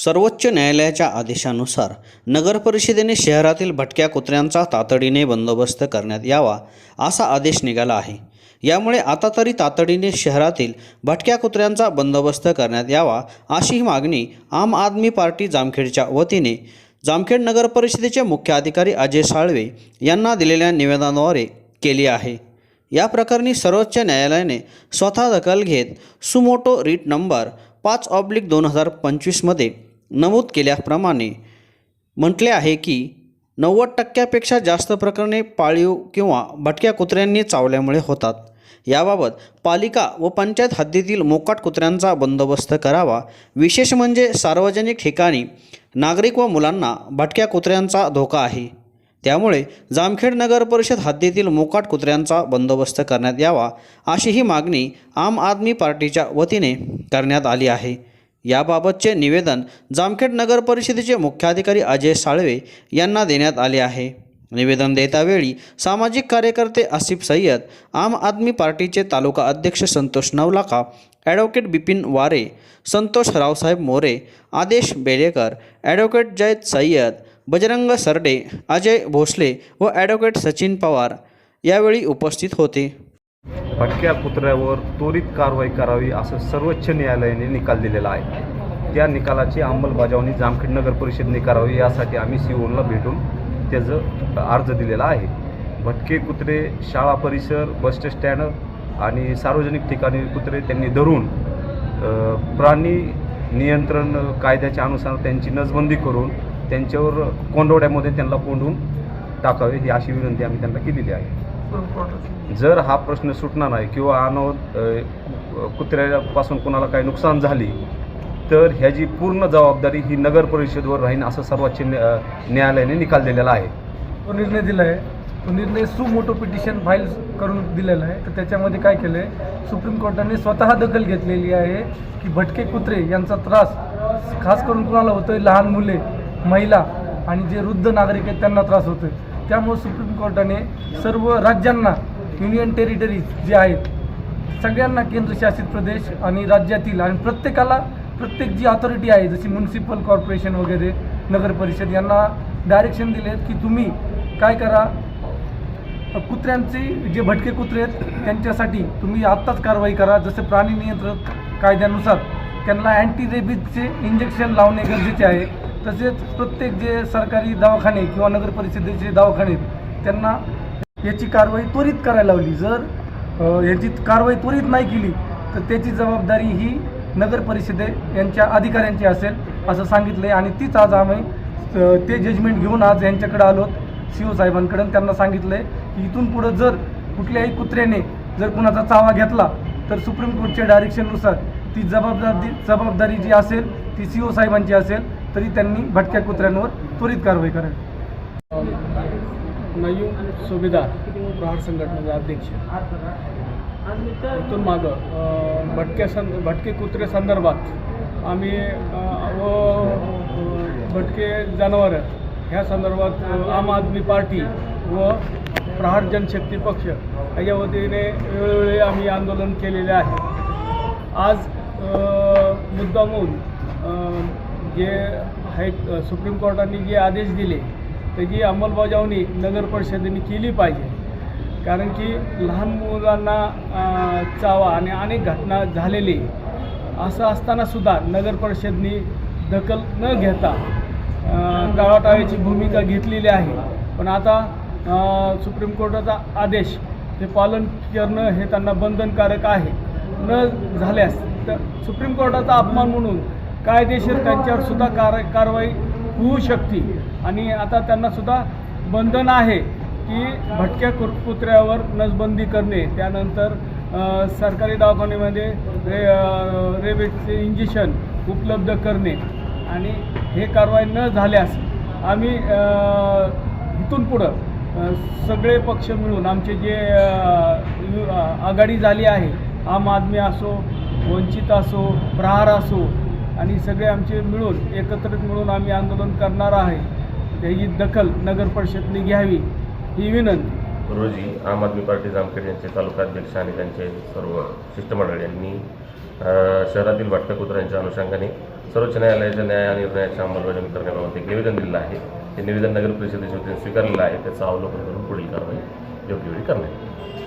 सर्वोच्च न्यायालयाच्या आदेशानुसार नगर परिषदेने शहरातील भटक्या कुत्र्यांचा तातडीने बंदोबस्त करण्यात यावा असा आदेश निघाला आहे. यामुळे आता तरी तातडीने शहरातील भटक्या कुत्र्यांचा बंदोबस्त करण्यात यावा अशी मागणी आम आदमी पार्टी जामखेडच्या वतीने जामखेड नगर परिषदेचे मुख्य अधिकारी अजय साळवे यांना दिलेल्या निवेदनाद्वारे केली आहे. या प्रकरणी सर्वोच्च न्यायालयाने स्वतः दखल घेत सुमोटो रीट नंबर पाच ऑब्लिक दोन हजार पंचवीसमध्ये नमूद केल्याप्रमाणे म्हटले आहे की नव्वद टक्क्यापेक्षा जास्त प्रकरणे पाळीव किंवा भटक्या कुत्र्यांनी चावल्यामुळे होतात. याबाबत पालिका व पंचायत हद्दीतील मोकाट कुत्र्यांचा बंदोबस्त करावा. विशेष म्हणजे सार्वजनिक ठिकाणी नागरिक व मुलांना भटक्या कुत्र्यांचा धोका आहे. त्यामुळे जामखेड नगर परिषद हद्दीतील मोकाट कुत्र्यांचा बंदोबस्त करण्यात यावा अशी ही मागणी आम आदमी पार्टीच्या वतीने करण्यात आली आहे. याबाबतचे निवेदन जामखेड नगर परिषदेचे मुख्याधिकारी अजय साळवे यांना देण्यात आले आहे. निवेदन देतावेळी सामाजिक कार्यकर्ते आसिफ सय्यद आम आदमी पार्टीचे तालुका अध्यक्ष संतोष नवलाखा ॲडव्होकेट बिपिन वारे संतोष रावसाहेब मोरे आदेश बेलेकर ॲडव्होकेट जयद सय्यद बजरंग सरडे अजय भोसले व ॲडव्होकेट सचिन पवार यावेळी उपस्थित होते. भटक्या कुत्र्यावर त्वरित कारवाई करावी असं सर्वोच्च न्यायालयाने निकाल दिलेला आहे. त्या निकालाची अंमलबजावणी जामखेड नगर परिषदेने करावी यासाठी आम्ही सीओला भेटून त्याचं अर्ज दिलेला आहे. भटके कुत्रे शाळा परिसर बस स्टँड आणि सार्वजनिक ठिकाणी कुत्रे त्यांनी धरून प्राणी नियंत्रण कायद्याच्या अनुसार त्यांची नसबंदी करून त्यांच्यावर कोंडवड्यामध्ये त्यांना कोंडून टाकावे ही अशी विनंती आम्ही त्यांना केलेली आहे. जर हा प्रश्न सुटणार नाही किंवा अनावत कुत्र्यापासून कोणाला काही नुकसान झाली तर ह्याची पूर्ण जबाबदारी ही नगर परिषदवर राहीन असं सर्वोच्च न्या- न्यायालयाने निकाल दिलेला आहे. तो निर्णय दिला आहे. तो निर्णय सुमोटो पिटिशन फाईल करून दिलेला आहे. तर त्याच्यामध्ये काय केलं आहे सुप्रीम कोर्टाने स्वतः दखल घेतलेली आहे की भटके कुत्रे यांचा त्रास खास करून कुणाला होतोय? लहान मुले महिला आणि जे वृद्ध नागरिक आहेत त्यांना त्रास होतोय. त्यामुळे सुप्रीम कोर्टाने सर्व राज्यांना युनियन टेरिटरीज जे आहेत सगळ्यांना केंद्रशासित प्रदेश आणि राज्यातील आणि प्रत्येकाला प्रत्येक जी ऑथॉरिटी आहे जशी म्युन्सिपल कॉर्पोरेशन वगैरे नगर परिषद यांना डायरेक्शन दिले की तुम्ही काय करा कुत्र्यांचे जे भटके कुत्रे आहेत त्यांच्यासाठी तुम्ही आत्ताच कारवाई करा. जसं प्राणी नियंत्रण कायद्यानुसार त्यांना अँटी रेबीजचे इंजेक्शन लावणे गरजेचे आहे. तसेच प्रत्येक जे सरकारी दवाखाने किंवा नगर परिषदेचे दवाखाने त्यांना याची कारवाई त्वरित करायला लावली. जर याची कारवाई त्वरित नाही केली तर त्याची जबाबदारी ही नगर परिषदे यांच्या अधिकाऱ्यांची असेल असं सांगितलं आहे आणि तीच आज आम्ही ते जजमेंट घेऊन आज यांच्याकडे आलो सी ओ साहेबांकडून त्यांना सांगितलं आहे की इथून पुढं जर कुठल्याही कुत्र्याने जर कुणाचा चावा घेतला तर सुप्रीम कोर्टच्या डायरेक्शननुसार ती जबाबदारी जबाबदारी जी असेल ती सी ओ साहेबांची असेल. तरी त्यांनी भटक्या कुत्र्यांवर त्वरित कारवाई करावी. नयूम सुभेदार प्रहार संघटनेचा अध्यक्ष. इथून मागं भटक्या सं भटके कुत्रे संदर्भात आम्ही व भटके जनावर ह्या संदर्भात आम आदमी पार्टी व प्रहार जनशक्ती पक्ष याच्या वतीने वेळोवेळी आम्ही आंदोलन केलेले आहे. आज मुद्दामहून मुद्दामून जे हाय सुप्रीम कोर्टाने जे आदेश दिले त्याची अंमलबजावणी नगर परिषदेने केली पाहिजे. कारण की लहान मुलांना चावा आणि अनेक घटना झालेली असं असतानासुद्धा नगर परिषदनी दखल न घेता टाळाटाळीची भूमिका घेतलेली आहे. पण आता सुप्रीम कोर्टाचा आदेश हे पालन करणं हे त्यांना बंधनकारक आहे. न झाल्यास तर सुप्रीम कोर्टाचा अपमान म्हणून कायदेशीर त्यांच्यावर सुद्धा कार कारवाई होऊ शकते. आणि आता त्यांना सुद्धा बंधन आहे की भटक्या कुर कुत्र्यावर नसबंदी करणे. त्यानंतर सरकारी दवाखान्यामध्ये रे अ, इंजेक्शन उपलब्ध करणे. आणि हे कारवाई न झाल्यास आम्ही इथून पुढं सगळे पक्ष मिळून आमचे जे आघाडी झाली आहे आम आदमी असो वंचित असो प्रहार असो आणि सगळे आमचे मिळून एकत्रित मिळून आम्ही आंदोलन करणार आहे. त्याची दखल नगर परिषदने घ्यावी ही विनंती. रोजी आम आदमी पार्टी जामखेड यांचे तालुका अध्यक्ष आणि त्यांचे सर्व शिष्टमंडळ यांनी शहरातील भटक्या कुत्र्यांच्या अनुषंगाने सर्वोच्च न्यायालयाच्या न्याय निर्णयाच्या अंमलबजावणी करण्याबाबत एक निवेदन दिलं आहे. ते निवेदन नगर परिषदेच्या वतीने स्वीकारलेलं आहे. त्याचं अवलोकन करून पुढील कारवाई योग्य वेळी करण्यात येईल.